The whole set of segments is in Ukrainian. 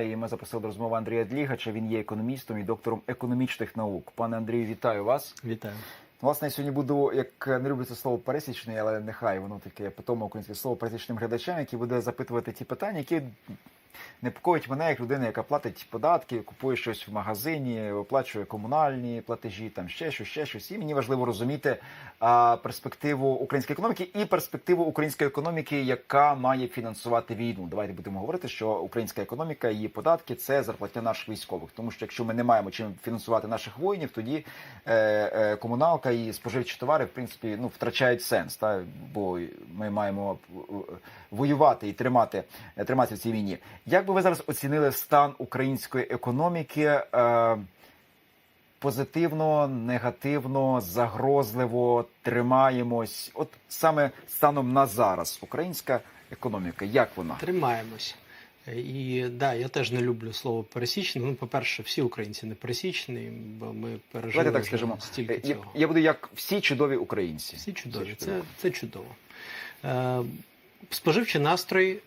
І ми запросили до розмови Андрія Длігача. Він є економістом і доктором економічних наук. Пане Андрію, вітаю вас. Вітаю. Власне, я сьогодні буду, як не люблю це слово пересічний, але нехай воно таке питоме українське слово пересічним глядачам, який буде запитувати ті питання, які непокоїть мене як людина, яка платить податки, купує щось в магазині, оплачує комунальні платежі, там ще щось, ще щось. І мені важливо розуміти а, перспективу української економіки і перспективу української економіки, яка має фінансувати війну. Давайте будемо говорити, що українська економіка, її податки це зарплатня наших військових. Тому що якщо ми не маємо чим фінансувати наших воїнів, тоді е, е, комуналка і споживчі товари в принципі ну втрачають сенс. Та бо ми маємо е, воювати і тримати триматися в цій війні. Як би ви зараз оцінили стан української економіки? Е, позитивно, негативно, загрозливо тримаємось. От саме станом на зараз українська економіка, як вона? Тримаємось. І да, я теж не люблю слово пересічний. Ну, по-перше, всі українці не пересічні, бо ми пережили Давайте так скажемо. стільки Я, цього. я буду як всі чудові українці. Всі чудові. Всі Це, це чудово. Е, споживчі настрої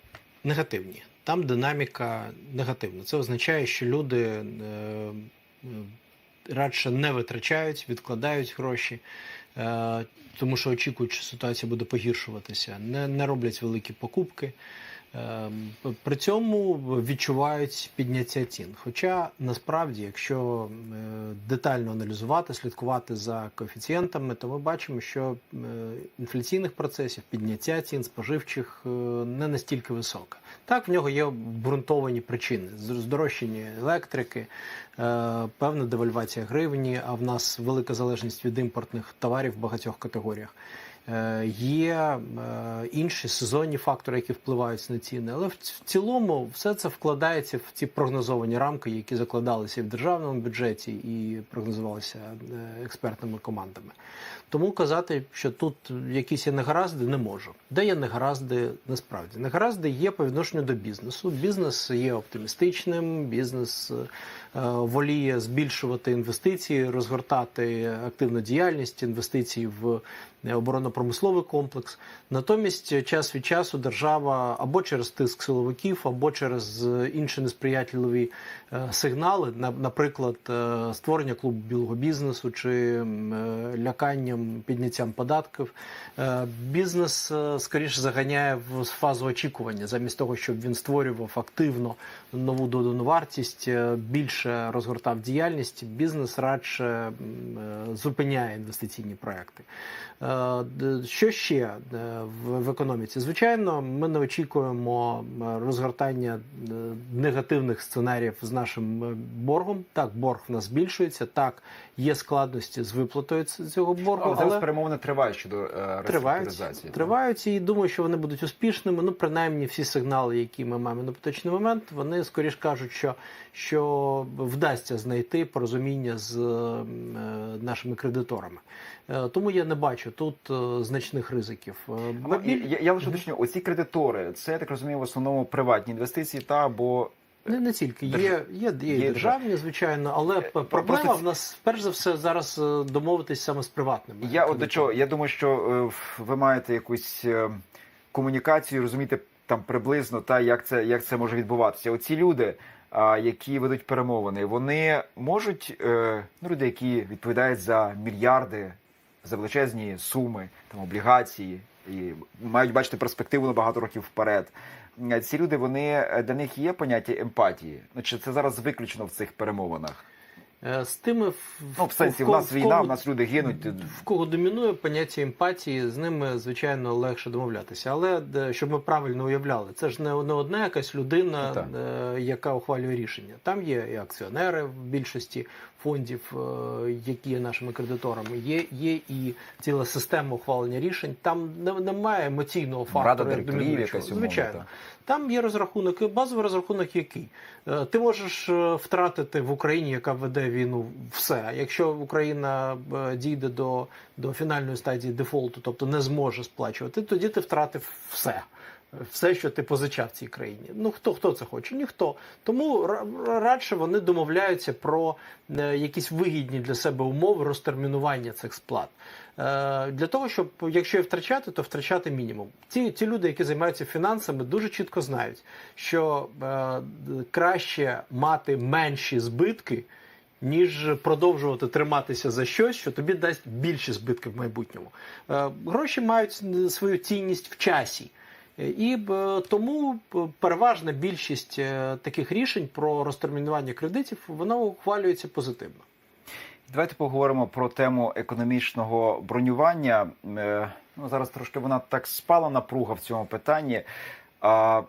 негативні. Там динаміка негативна. Це означає, що люди е, радше не витрачають, відкладають гроші, е, тому що очікують, що ситуація буде погіршуватися, не, не роблять великі покупки. Е, При цьому відчувають підняття цін. Хоча насправді, якщо е, детально аналізувати, слідкувати за коефіцієнтами, то ми бачимо, що інфляційних процесів підняття цін споживчих не настільки висока. Так, в нього є обґрунтовані причини: здорожчання електрики, е, певна девальвація гривні, а в нас велика залежність від імпортних товарів в багатьох категоріях. Е, Є е, інші сезонні фактори, які впливають на ціни, але в цілому все це вкладається в ці прогнозовані рамки, які закладалися в державному бюджеті, і прогнозувалися експертними командами. Тому казати, що тут якісь є негаразди, не можу. Де є негаразди насправді? Негаразди є по відношенню до бізнесу. Бізнес є оптимістичним, бізнес е, воліє збільшувати інвестиції, розгортати активну діяльність, інвестиції в е, оборонно-промисловий комплекс. Натомість час від часу держава або через тиск силовиків, або через е, інші несприятливі сигнали, на- наприклад, створення клубу білого бізнесу чи м, ляканням підняттям податків. Е, Бізнес е, скоріше заганяє в фазу очікування, замість того, щоб він створював активно нову додану вартість, е, більше розгортав діяльність. Бізнес радше зупиняє інвестиційні проекти. Що ще в, економіці? Звичайно, ми не очікуємо розгортання негативних сценаріїв з нашим боргом. Так, борг в нас збільшується. Так, є складності з виплатою цього боргу, Але але, зараз перемовини тривають щодо е, реструктуризації. тривають і думаю, що вони будуть успішними. Ну, принаймні, всі сигнали, які ми маємо на поточний момент, вони скоріш кажуть, що, що вдасться знайти порозуміння з е, нашими кредиторами. Е, Тому я не бачу тут значних ризиків. Е, А, Бабіль- Я, я лише уточню, оці кредитори, це я так розумію, в основному приватні інвестиції та або Не, не тільки є, є, є, є державні, звичайно, але проблема просто в нас перш за все зараз е, домовитись саме з приватними. Я от до чого? Я думаю, що е, ви маєте якусь е, комунікацію, розумієте там приблизно та як це як це може відбуватися. Оці люди, які ведуть перемовини, вони можуть е, ну, люди, які відповідають за мільярди, за величезні суми, там облігації, і мають бачити перспективу на багато років вперед. Ці люди, вони е, для них є поняття емпатії. Ну, чи це зараз виключно в цих перемовинах? Е, з тими в, Ну, в сенсі, в кого- нас в війна, кого- в нас люди гинуть. В кого домінує поняття емпатії, з ними звичайно легше домовлятися. Але щоб ми правильно уявляли, це ж не, не одна якась людина, Ну, так. е, яка ухвалює рішення. Там є і акціонери в більшості фондів, е, які є нашими кредиторами. Є, є і ціла система ухвалення рішень. Там немає емоційного фактору. Рада директорів якась звичайно. Там є розрахунок, базовий розрахунок який? Е, Ти можеш е, втратити в Україні, яка веде війну, все. Якщо Україна е, дійде до, до фінальної стадії дефолту, тобто не зможе сплачувати, тоді ти втратив все. все, що ти позичав цій країні. Ну хто хто це хоче? Ніхто. Тому радше вони домовляються про якісь вигідні для себе умови розтермінування цих сплат. Е, Для того, щоб якщо і втрачати, то втрачати мінімум. Ті, ті люди, які займаються фінансами, дуже чітко знають, що е, краще мати менші збитки, ніж продовжувати триматися за щось, що тобі дасть більші збитки в майбутньому. Е, Гроші мають свою цінність в часі. І е, тому е, переважна більшість таких рішень про розтермінування кредитів вона ухвалюється позитивно. Давайте поговоримо про тему економічного бронювання. Е, Ну, зараз трошки вона так спала напруга в цьому питанні. А,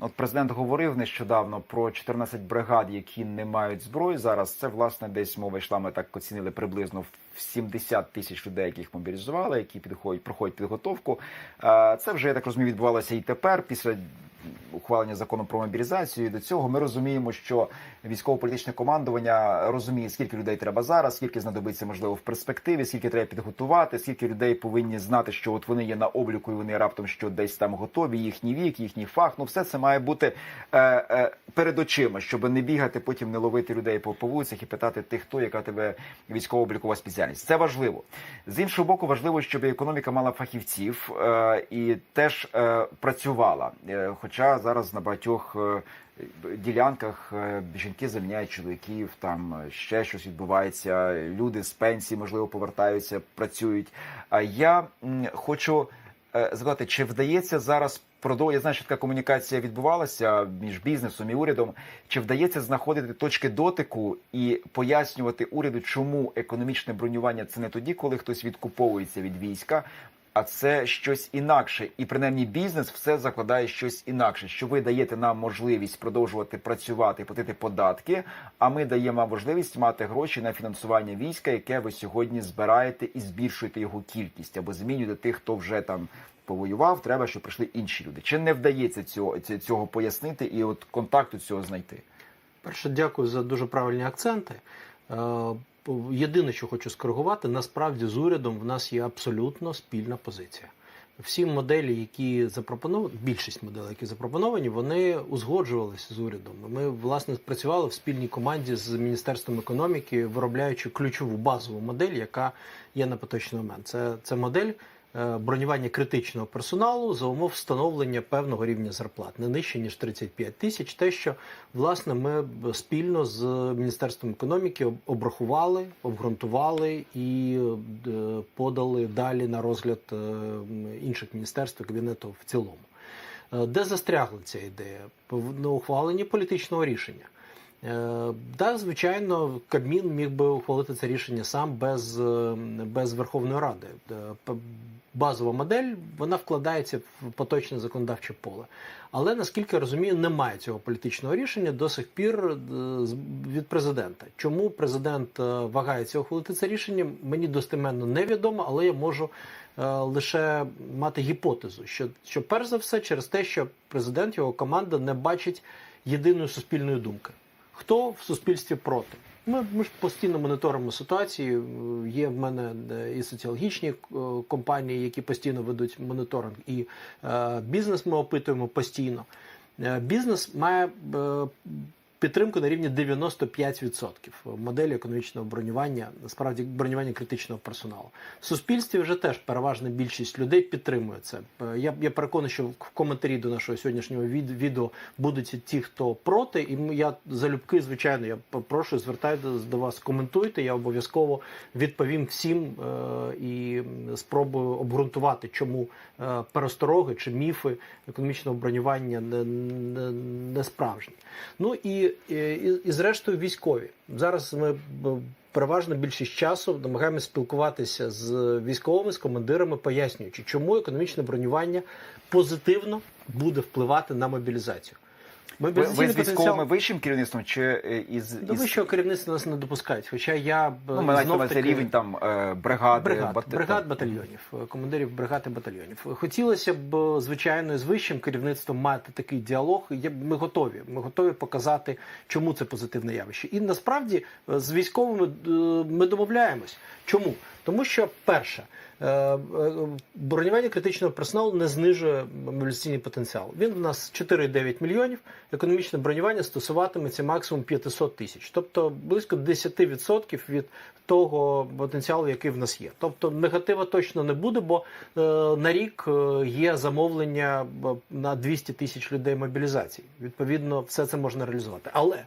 от президент говорив нещодавно про 14 бригад, які не мають зброї. Зараз це власне десь мова йшла. Ми так оцінили приблизно в 70 тисяч людей, яких мобілізували, які підходять, проходять підготовку. Це вже я так розумію, відбувалося і тепер після. Ухвалення закону про мобілізацію І до цього ми розуміємо, що військово-політичне командування розуміє, скільки людей треба зараз, скільки знадобиться можливо в перспективі, скільки треба підготувати, скільки людей повинні знати, що от вони є на обліку, і вони раптом що десь там готові, їхній вік, їхній фах. Ну все це має бути е, е, перед очима, щоб не бігати, потім не ловити людей по, по вулицях і питати тих, хто яка тебе військово-облікова спеціальність. Це важливо. З іншого боку, важливо, щоб економіка мала фахівців е, і теж е, працювала. Е, хоча зараз на багатьох е, ділянках е, жінки заміняють чоловіків, там е, ще щось відбувається. Люди з пенсії можливо повертаються, працюють. А я хочу запитати, чи вдається зараз продовжувати, я знаю, що така комунікація відбувалася між бізнесом і урядом. Чи вдається знаходити точки дотику і пояснювати уряду, чому економічне бронювання це не тоді, коли хтось відкуповується від війська, а це щось інакше, і принаймні бізнес все закладає щось інакше. Що ви даєте нам можливість продовжувати працювати, платити податки. А ми даємо вам можливість мати гроші на фінансування війська, яке ви сьогодні збираєте і збільшуєте його кількість або змінюєте тих, хто вже там повоював. Треба, щоб прийшли інші люди. Чи не вдається цього цього пояснити і от контакту цього знайти? Перше, дякую за дуже правильні акценти. Єдине, що хочу скоригувати, насправді з урядом в нас є абсолютно спільна позиція. Всі моделі, які запропоновані, більшість моделей, які запропоновані, вони узгоджувалися з урядом. Ми власне працювали в спільній команді з міністерством економіки, виробляючи ключову базову модель, яка є на поточний момент. Це, це модель бронювання критичного персоналу за умов встановлення певного рівня зарплат, не нижче ніж 35 тисяч. Те, що власне ми спільно з міністерством економіки обрахували, обґрунтували і е, подали далі на розгляд е, інших міністерств кабінету в цілому. Е, Де застрягла ця ідея? На ухваленні політичного рішення. Е, Да, звичайно, Кабмін міг би ухвалити це рішення сам без, е, без Верховної Ради. Е, Базова модель вона вкладається в поточне законодавче поле. Але наскільки я розумію, немає цього політичного рішення до сих пір е, від президента. Чому президент е, вагається ухвалити це рішення? Мені достеменно невідомо, але я можу е, лише мати гіпотезу, що, що перш за все через те, що президент його команда не бачить єдиної суспільної думки. Хто в суспільстві проти? Ми, ми ж постійно моніторимо ситуацію. Є в мене е, і соціологічні е, компанії, які постійно ведуть моніторинг, і е, бізнес ми опитуємо постійно. Бізнес має підтримку на рівні 95% в моделі економічного бронювання, насправді бронювання критичного персоналу. В суспільстві вже теж переважна більшість людей підтримує це. Е, Я, я переконаний, що в коментарі до нашого сьогоднішнього від, відео будуть ті, хто проти, і я залюбки, звичайно, я прошу звертайтеся до вас, коментуйте. Я обов'язково відповім всім е, і спробую обґрунтувати, чому перестороги чи міфи економічного бронювання не, не, не справжні. Ну і, і, і зрештою військові. Зараз ми переважно більшість часу намагаємося спілкуватися з військовими, з командирами, пояснюючи, чому економічне бронювання позитивно буде впливати на мобілізацію. Ви, ви з військовим вищим керівництвом чи е, із, до із вищого керівництва нас не допускають. Хоча я б ну, ми знов таки- рівень там е, бригади, бригад, бат- бригад батальйонів, командирів бригад і батальйонів. Хотілося б, звичайно, з вищим керівництвом мати такий діалог. Ми готові. Ми готові показати, чому це позитивне явище. І насправді е, з військовими е, ми домовляємось. Чому? Тому що перше. Е, е, Бронювання критичного персоналу не знижує мобілізаційний потенціал. Він у нас 4,9 мільйонів. Економічне бронювання стосуватиметься максимум 500 тисяч, тобто близько 10% від того потенціалу, який в нас є. Тобто негатива точно не буде, бо е, на рік є замовлення на 200 тисяч людей мобілізації. Відповідно, все це можна реалізувати. Але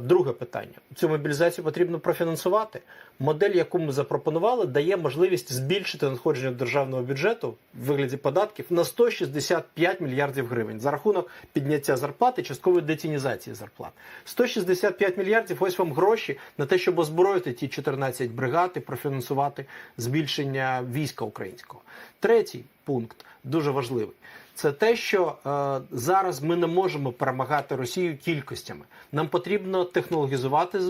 Друге питання: цю мобілізацію потрібно профінансувати. Модель, яку ми запропонували, дає можливість збільшити надходження державного бюджету в вигляді податків на 165 мільярдів гривень за рахунок підняття зарплати, часткової детінізації зарплат. 165 мільярдів. Ось вам гроші на те, щоб озброїти ті 14 бригад і профінансувати збільшення війська українського. Третій пункт дуже важливий. Це те, що е, зараз ми не можемо перемагати Росію кількостями. Нам потрібно технологізувати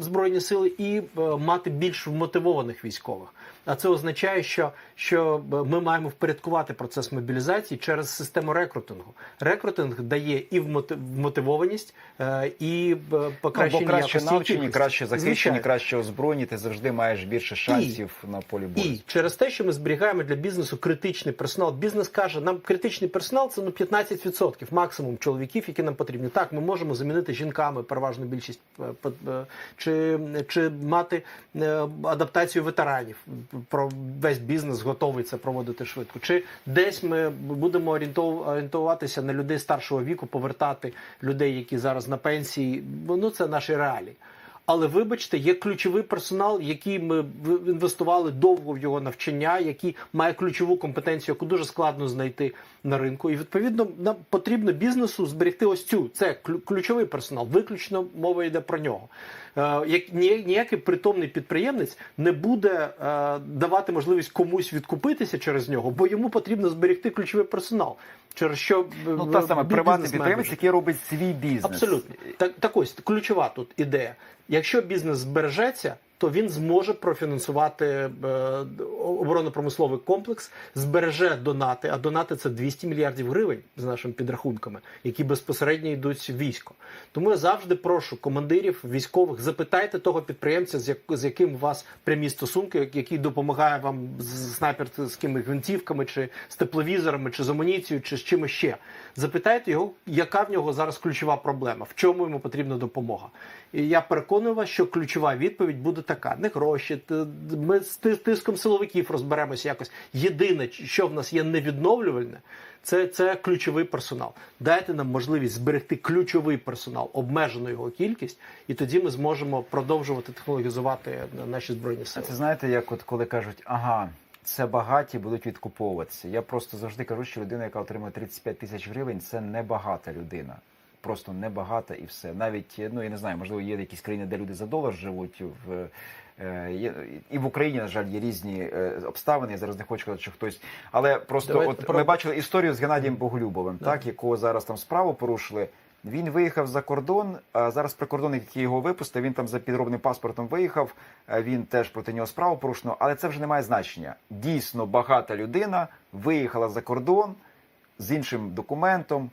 збройні сили і е, мати більш вмотивованих військових. А це означає, що, що е, ми маємо впорядкувати процес мобілізації через систему рекрутингу. Рекрутинг дає і вмоти- вмотивованість, е, і е, Ну, краще навчені, кількості. краще захищені, Звичайно. краще озброєні, ти завжди маєш більше шансів на полі бою. І через те, що ми зберігаємо для бізнесу критичний персонал. Бізнес каже, нам критичний персонал це ну 15% максимум чоловіків, які нам потрібні. Так, ми можемо замінити жінками переважну більшість е, е, чи, чи мати е, адаптацію ветеранів. Про весь бізнес готовий це проводити швидко. Чи десь ми будемо орієнтуватися на людей старшого віку, повертати людей, які зараз на пенсії. Ну це наші реалії. Але вибачте, є ключовий персонал, який ми інвестували довго в його навчання, який має ключову компетенцію, яку дуже складно знайти на ринку. І відповідно нам потрібно бізнесу зберегти ось цю. Це клю- ключовий персонал. Виключно мова йде про нього. Е, як ніякий притомний підприємець не буде е, давати можливість комусь відкупитися через нього, бо йому потрібно зберегти ключовий персонал. Через що Ну, е, та саме приватний підприємець, який робить свій бізнес. Абсолютно. Так, так ось ключова тут ідея. Якщо бізнес збережеться, то він зможе профінансувати е, оборонно-промисловий комплекс, збереже донати, а донати це 200 мільярдів гривень з нашими підрахунками, які безпосередньо йдуть військо. Тому я завжди прошу командирів військових, запитайте того підприємця, з, яким у вас прямі стосунки, який допомагає вам з снайперськими гвинтівками, чи з тепловізорами, чи з амуніцією, чи з чимось ще. Запитайте його, яка в нього зараз ключова проблема, в чому йому потрібна допомога. І я переконую вас, що ключова відповідь буде така: не гроші. Ми з ти- тиском силовиків розберемося якось. Єдине, що в нас є невідновлювальне, це, це ключовий персонал. Дайте нам можливість зберегти ключовий персонал, обмежену його кількість, і тоді ми зможемо продовжувати технологізувати наші збройні А сили. Це знаєте, як от коли кажуть, ага, це багаті будуть відкуповуватися. Я просто завжди кажу, що людина, яка отримує 35 тисяч гривень, це небагата людина. Просто небагата і все. Навіть ну я не знаю, можливо, є якісь країни, де люди за долар живуть в. е, є- І в Україні, на жаль, є різні е, обставини. Я зараз не хочу казати, що хтось. Але просто Давайте от про- ми бачили історію з Геннадієм Боголюбовим, Да. так, якого зараз там справу порушили. Він виїхав за кордон. А зараз прикордонник, який його випустив, він там за підробним паспортом виїхав. е, Він теж проти нього справу порушено, але це вже не має значення. Дійсно, багата людина виїхала за кордон з іншим документом,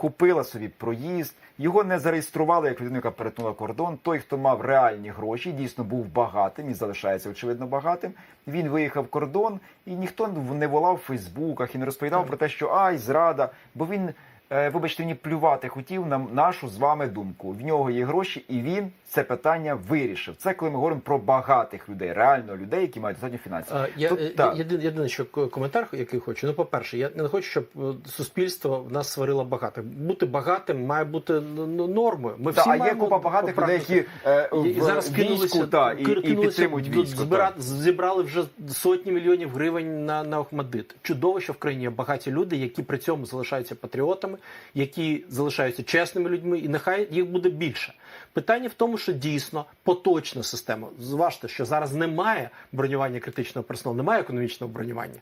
купила собі проїзд. Його не зареєстрували як людину, яка перетнула кордон. Той, хто мав реальні гроші, дійсно був багатим і залишається очевидно багатим. Він виїхав кордон, і ніхто не волав в Фейсбуках і не розповідав про те, що ай, зрада, бо він. Е, Вибачте, мені плювати хотів на нашу з вами думку. В нього є гроші, і він це питання вирішив. Це коли ми говоримо про багатих людей, реально людей, які мають достатньо фінансів. Е, Я, Тут е, так. єдине, єдине, що коментар, який хочу. Ну, по-перше, я не хочу, щоб суспільство в нас сварило багатих. Бути багатим має бути ну, ну, нормою. Ми Та, всі а є купа багатих людей, які е, І- і зараз війську та, і, і підтримують військо. збира- зібрали вже сотні мільйонів гривень на, на Охмадит. Чудово, що в країні є багаті люди, які при цьому залишаються патріотами, які залишаються чесними людьми, і нехай їх буде більше. Питання в тому, що дійсно поточна система. Зважте, що зараз немає бронювання критичного персоналу, немає економічного бронювання.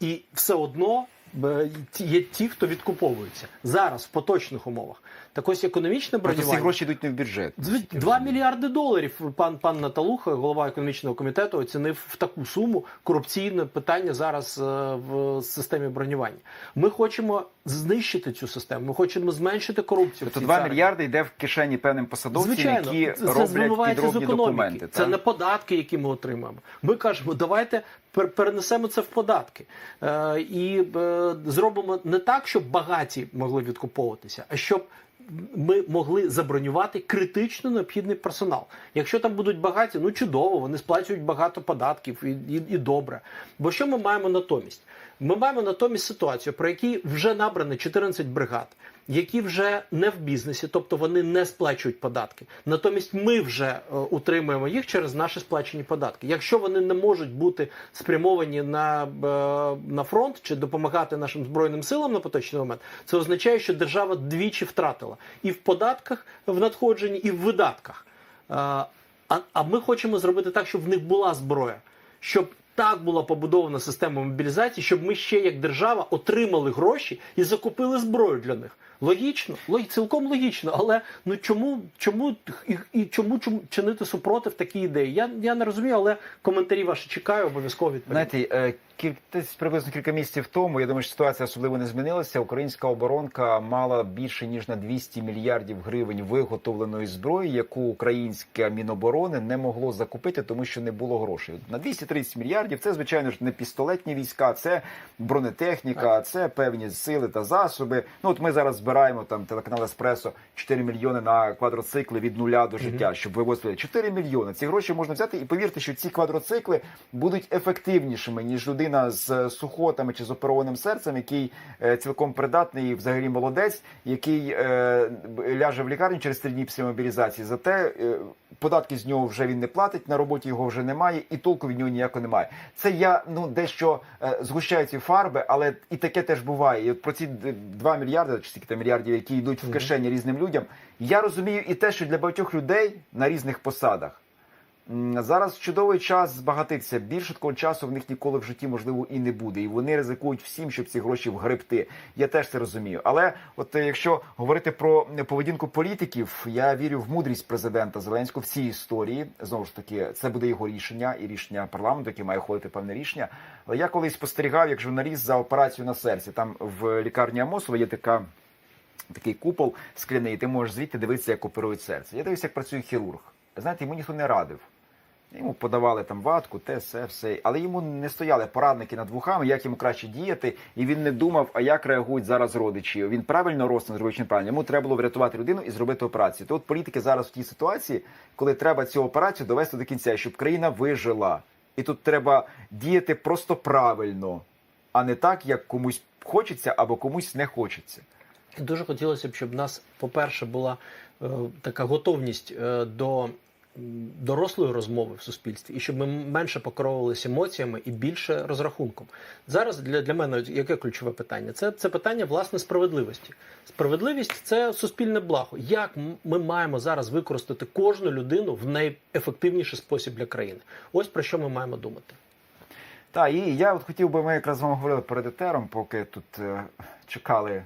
І все одно е, є ті, хто відкуповується зараз в поточних умовах. Так ось економічне Просто ці бронювання. гроші йдуть не в бюджет. Звич- 2 мільярди доларів пан пан Наталуха, голова економічного комітету, оцінив в таку суму корупційне питання зараз е, в системі бронювання. Ми хочемо знищити цю систему. Ми хочемо зменшити корупцію. Тобто цій 2 царині. мільярди йде в кишені певним посадовцям, Звичайно, які це, роблять підробні документи. Це так? не податки, які ми отримаємо. Ми кажемо, давайте пер- перенесемо це в податки е, і е, зробимо не так, щоб багаті могли відкуповуватися, а щоб. Ми могли забронювати критично необхідний персонал. Якщо там будуть багаті, ну чудово, вони сплачують багато податків і, і, і добре. Бо що ми маємо натомість? Ми маємо натомість ситуацію, про які вже набрано 14 бригад, які вже не в бізнесі, тобто вони не сплачують податки. Натомість ми вже е, утримуємо їх через наші сплачені податки. Якщо вони не можуть бути спрямовані на, е, на фронт чи допомагати нашим збройним силам на поточний момент, це означає, що держава двічі втратила і в податках в надходженні, і в видатках. Е, А, а ми хочемо зробити так, щоб в них була зброя, щоб так була побудована система мобілізації, щоб ми ще як держава отримали гроші і закупили зброю для них. Логічно, лог- цілком логічно, але ну чому, чому і, і чому, чому чинити супротив такій ідеї? Я, я не розумію, але коментарі ваші чекаю, обов'язково відповім. Знаєте, е, кіль... десь приблизно кілька місяців тому, я думаю, що ситуація особливо не змінилася. Українська оборонка мала більше ніж на 200 мільярдів гривень виготовленої зброї, яку українське міноборони не могло закупити, тому що не було грошей. На 230 мільярдів це звичайно ж не пістолетні війська, це бронетехніка, це певні сили та засоби. Ну от ми зараз збираємо там телеканал Еспресо 4 мільйони на квадроцикли від нуля до життя, щоб вивозити 4 мільйони. Ці гроші можна взяти і повірте, що ці квадроцикли будуть ефективнішими ніж людина з сухотами чи з оперованим серцем, який е, цілком придатний і взагалі молодець, який е, ляже в лікарню через три дні після мобілізації. Зате е, податки з нього вже він не платить, на роботі його вже немає, і толку від нього ніякого немає. Це я ну дещо е, згущаю ці фарби, але і таке теж буває. І от про ці 2 мільярди, чи скільки там мільярдів, які йдуть в кишені різним людям. Я розумію і те, що для багатьох людей на різних посадах. Зараз чудовий час збагатитися. Більше такого часу в них ніколи в житті можливо і не буде. І вони ризикують всім, щоб ці гроші вгребти. Я теж це розумію. Але от е, якщо говорити про поведінку політиків, я вірю в мудрість президента Зеленського в цій історії. Знову ж таки, це буде його рішення і рішення парламенту, який має ухвалити певне рішення. Але я колись спостерігав як журналіст за операцію на серці. Там в лікарні Амосова є така. Такий купол скляний, ти можеш звідти дивитися, як оперують серце. Я дивився, як працює хірург. Знаєте, йому ніхто не радив. Йому подавали там ватку, те, все, все. Але йому не стояли порадники над вухами, як йому краще діяти, і він не думав, а як реагують зараз родичі. Він правильно розтин зробив чи неправильно. Йому треба було врятувати людину і зробити операцію. То от політики зараз в тій ситуації, коли треба цю операцію довести до кінця, щоб країна вижила. І тут треба діяти просто правильно, а не так, як комусь хочеться або комусь не хочеться. Дуже хотілося б, щоб в нас, по-перше, була е, така готовність е, до дорослої розмови в суспільстві, і щоб ми менше покеровувалися емоціями і більше розрахунком. Зараз для, для мене яке ключове питання? Це, це питання власне справедливості. Справедливість це суспільне благо. Як ми маємо зараз використати кожну людину в найефективніший спосіб для країни? Ось про що ми маємо думати. Так, і я от хотів би, ми якраз з вами говорили перед етером, поки тут е, чекали,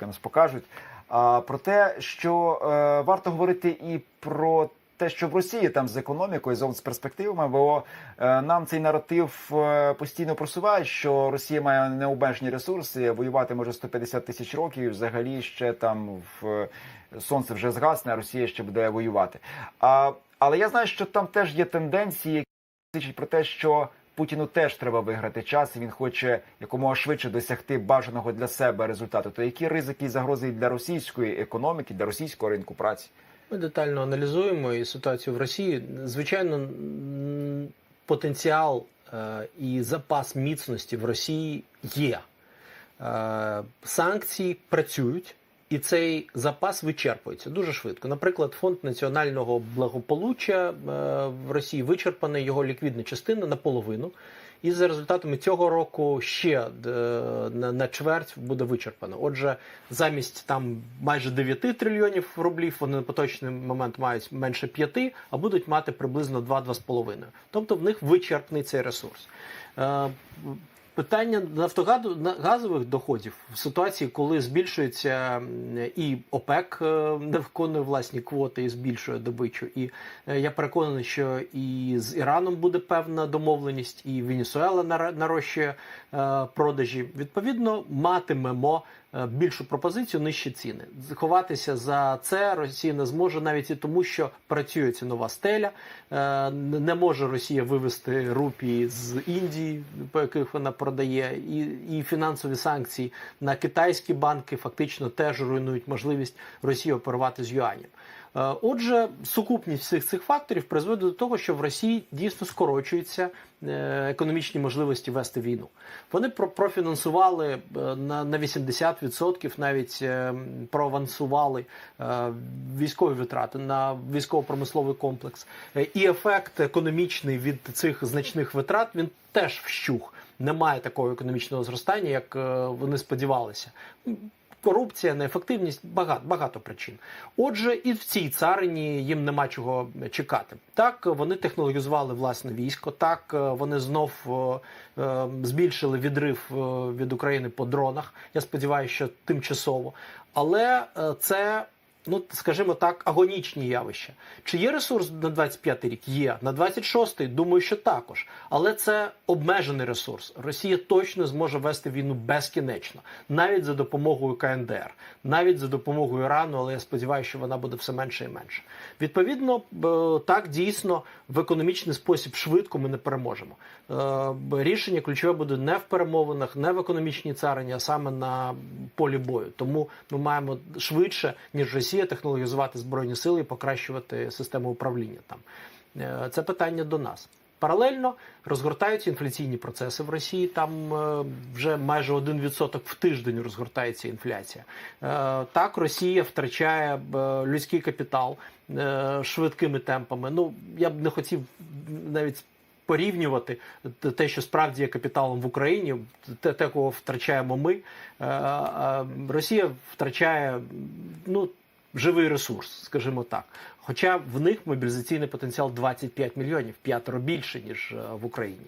поки нас покажуть. А про те, що е, варто говорити і про те, що в Росії там з економікою, з з перспективами, бо е, нам цей наратив е, постійно просувають, що Росія має необмежені ресурси, воювати може 150 тисяч років, і взагалі ще там в сонце вже згасне, а Росія ще буде воювати. А, але я знаю, що там теж є тенденції, які свідчать про те, що Путіну теж треба виграти час, він хоче якомога швидше досягти бажаного для себе результату. То які ризики і загрози для російської економіки, для російського ринку праці? Ми детально аналізуємо і ситуацію в Росії. Звичайно, потенціал е, і запас міцності в Росії є. Е, Санкції працюють. І цей запас вичерпується дуже швидко. Наприклад, фонд національного благополуччя е, в Росії вичерпана його ліквідна частина наполовину. І за результатами цього року ще е, на, чверть буде вичерпано. Отже, замість там майже 9 трильйонів рублів, вони на поточний момент мають менше 5, а будуть мати приблизно 2-2,5. Тобто в них вичерпний цей ресурс. Питання нафтогазу- на- газових доходів в ситуації, коли збільшується і ОПЕК е, не виконує власні квоти і збільшує добичу. І е, я переконаний, що і з Іраном буде певна домовленість, і Венесуела нарощує продажі. Відповідно, матимемо е, більшу пропозицію, нижчі ціни. Ховатися за це Росія не зможе навіть і тому, що працює цінова стеля. Е, Не може Росія вивести рупії з Індії, по яких вона продає, і, і фінансові санкції на китайські банки фактично теж руйнують можливість Росії оперувати з юанем. Е, Отже, сукупність всіх цих факторів призводить до того, що в Росії дійсно скорочуються е, економічні можливості вести війну. Вони про- профінансували е, на, на 80%, навіть проавансували військові витрати на військово-промисловий комплекс. І ефект економічний від цих значних витрат він теж вщух. Немає такого економічного зростання, як вони сподівалися. Корупція, неефективність, багато, багато причин. Отже, і в цій царині їм нема чого чекати. Так, вони технологізували власне військо, так е, вони знов е, е, збільшили відрив е, від України по дронах. Я сподіваюся, що тимчасово. Але це. Ну, скажімо так, агонічні явища. Чи є ресурс на 25 рік? Є. На 26-й, думаю, що також. Але це обмежений ресурс. Росія точно зможе вести війну безкінечно, навіть за допомогою КНДР, навіть за допомогою Ірану, але я сподіваюся, що вона буде все менше і менше. Відповідно, так дійсно в економічний спосіб швидко ми не переможемо. Е, Рішення ключове буде не в перемовинах, не в економічній царині, а саме на полі бою. Тому ми маємо швидше, ніж Росія, технологізувати збройні сили і покращувати систему управління там. Е, Це питання до нас. Паралельно розгортаються інфляційні процеси в Росії. Там е, вже майже 1% в тиждень розгортається інфляція. Е, так, Росія втрачає людський капітал швидкими темпами. Ну я б не хотів навіть. Порівнювати те, що справді є капіталом в Україні, те, те, кого втрачаємо ми. Росія втрачає ну, живий ресурс, скажімо так. Хоча в них мобілізаційний потенціал 25 мільйонів, п'ятеро більше, ніж е, в Україні.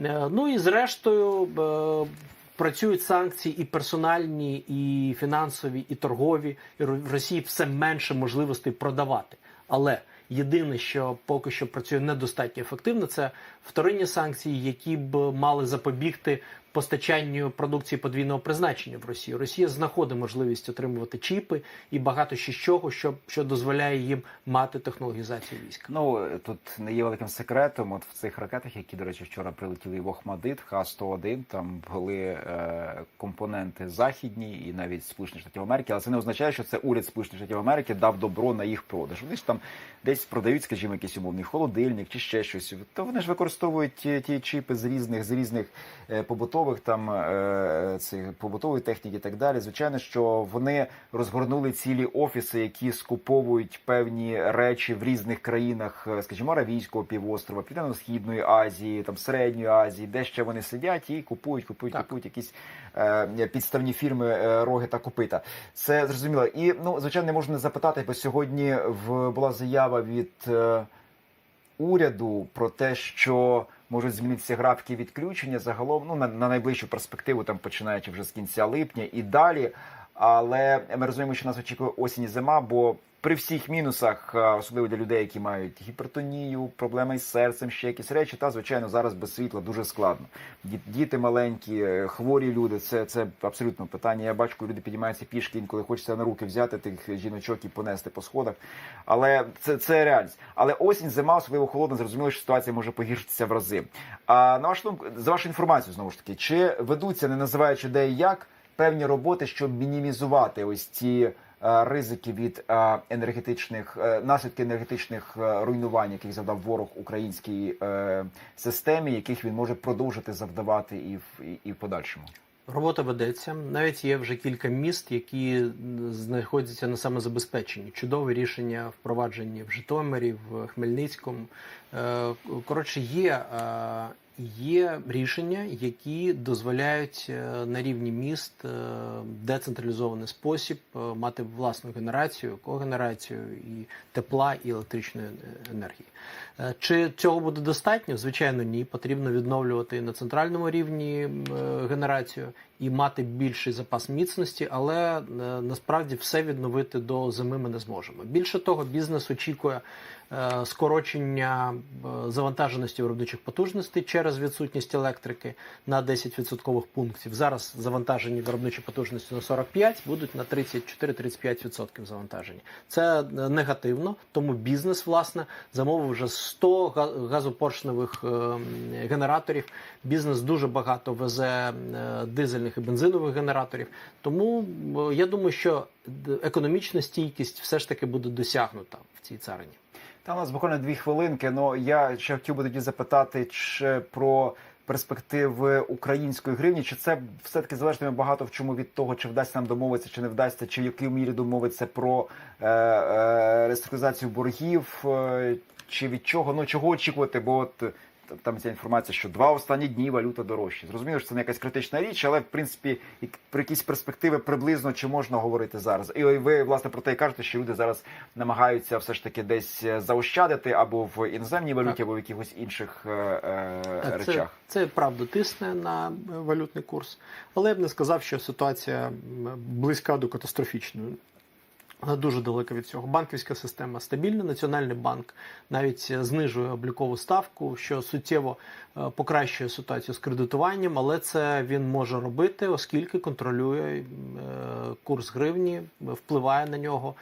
Е, Ну і зрештою е, працюють санкції і персональні, і фінансові, і торгові. І в Росії все менше можливостей продавати. Але єдине, що поки що працює недостатньо ефективно, це вторинні санкції, які б мали запобігти постачанню продукції подвійного призначення в Росію. Росія знаходить можливість отримувати чіпи і багато ще чого, що, що дозволяє їм мати технологізацію війська. Ну тут не є великим секретом. От в цих ракетах, які, до речі, вчора прилетіли в Охмадит, Х-101, там були е, компоненти західні і навіть Сполучені Штатів Америки, але це не означає, що це уряд Сполучених Штатів Америки дав добро на їх продаж. Вони ж там десь продають, скажімо, якийсь умовний холодильник чи ще щось. То вони ж використовують ті, ті чіпи з різних з різних е, побутових там е, цих побутової техніки і так далі. Звичайно, що вони розгорнули цілі офіси, які скуповують певні речі в різних країнах, е, скажімо, Аравійського півострова, Південно-Східної Азії, там Середньої Азії, де ще вони сидять і купують, купують, Так. купують якісь е, підставні фірми е, роги та копита. Це зрозуміло. І ну, звичайно, не можна запитати, бо сьогодні в була заява від. Е, уряду про те, що можуть змінитися графіки відключення загалом ну на, на найближчу перспективу, там починаючи вже з кінця липня і далі. Але ми розуміємо, що нас очікує осінь і зима, бо при всіх мінусах, особливо для людей, які мають гіпертонію, проблеми із серцем, ще якісь речі, та звичайно зараз без світла дуже складно. Діти маленькі, е, хворі люди, це, це абсолютно питання. Я бачу, коли люди підіймаються пішки, інколи хочеться на руки взяти тих жіночок і понести по сходах. Але це, це реальність. Але осінь, зима, особливо холодна, зрозуміло, що ситуація може погіршитися в рази. А на вашу думку, за вашу інформацію, знову ж таки, чи ведуться, не називаючи де і як, певні роботи, щоб мінімізувати ось ці е, ризики від е, енергетичних е, наслідки енергетичних е, руйнувань, яких завдав ворог українській е, системі, яких він може продовжити завдавати і в і, в подальшому. Робота ведеться. Навіть є вже кілька міст, які знаходяться на самозабезпеченні. Чудове рішення впроваджені в Житомирі, в Хмельницькому. Е, Коротше, є е, Є рішення, які дозволяють е, на рівні міст е, децентралізований спосіб е, мати власну генерацію, когенерацію і тепла і електричної енергії. Чи цього буде достатньо? Звичайно, ні. Потрібно відновлювати на центральному рівні генерацію і мати більший запас міцності, але насправді все відновити до зими ми не зможемо. Більше того, бізнес очікує скорочення е, завантаженості виробничих потужностей через відсутність електрики на 10% пунктів. Зараз завантажені виробничі потужності на 45, будуть на 34-35% завантажені. Це е, негативно, тому бізнес власне замовив вже 100 газопоршневих е, генераторів. Бізнес дуже багато везе е, дизельних і бензинових генераторів. Тому е, я думаю, що економічна стійкість все ж таки буде досягнута в цій царині. Та у нас буквально дві хвилинки. Ну я ще хотів би тоді запитати чи про перспективи української гривні. Чи це все таки залежатиме багато в чому від того, чи вдасться нам домовитися, чи не вдасться, чи в якій мірі домовитися про е, е, реструктуризацію боргів, е, чи від чого? Ну чого очікувати? Бо от. Там ця інформація, що два останні дні валюта дорожча. Зрозуміло, що це не якась критична річ, але в принципі про якісь перспективи приблизно чи можна говорити зараз. І ви власне про те і кажете, що люди зараз намагаються все ж таки десь е, заощадити або в іноземній валюті, Так. або в якихось інших е, е, Так, це, речах. це правда тисне на е, валютний курс, але я б не сказав, що ситуація близька до катастрофічної. Вона дуже далека від цього. Банківська система стабільна. Національний банк навіть е, знижує облікову ставку, що суттєво е, покращує ситуацію з кредитуванням, але це він може робити, оскільки контролює е, курс гривні, впливає на нього.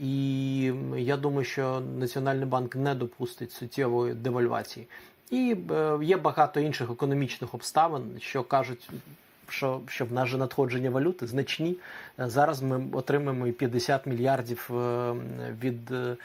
І я думаю, що Національний банк не допустить суттєвої девальвації. І є багато інших економічних обставин, що кажуть, що, що в нас же надходження валюти значні. Е, Зараз ми отримаємо і 50 мільярдів е, від е,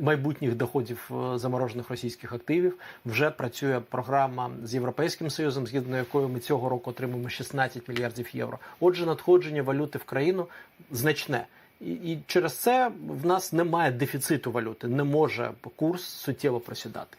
майбутніх доходів заморожених російських активів. Вже працює програма з Європейським Союзом, згідно якої ми цього року отримаємо 16 мільярдів євро. Отже, надходження валюти в країну значне. І, і через це в нас немає дефіциту валюти, не може курс суттєво просідати.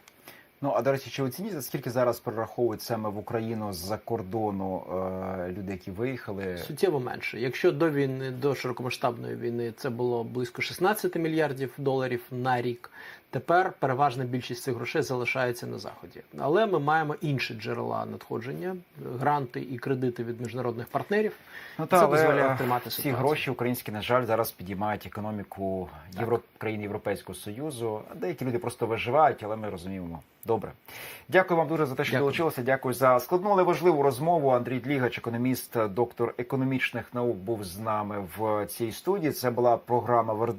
Ну а до речі, чи оцініть, скільки зараз перераховують саме в Україну з-за кордону е, люди, які виїхали? Суттєво менше. Якщо до війни, до широкомасштабної війни це було близько 16 мільярдів доларів на рік, тепер переважна більшість цих грошей залишається на заході. Але ми маємо інші джерела надходження, гранти і кредити від міжнародних партнерів. Ну Це та дозволяє але тримати ці ситуацію. гроші українські, на жаль, зараз підіймають економіку. Євро... країн Європейського Союзу. Деякі люди просто виживають, але ми розуміємо. Добре. Дякую вам дуже за те, що Дякую. долучилися. Дякую за складну, але важливу розмову. Андрій Длігач, економіст, доктор економічних наук, був з нами в цій студії. Це була програма «Вердикт».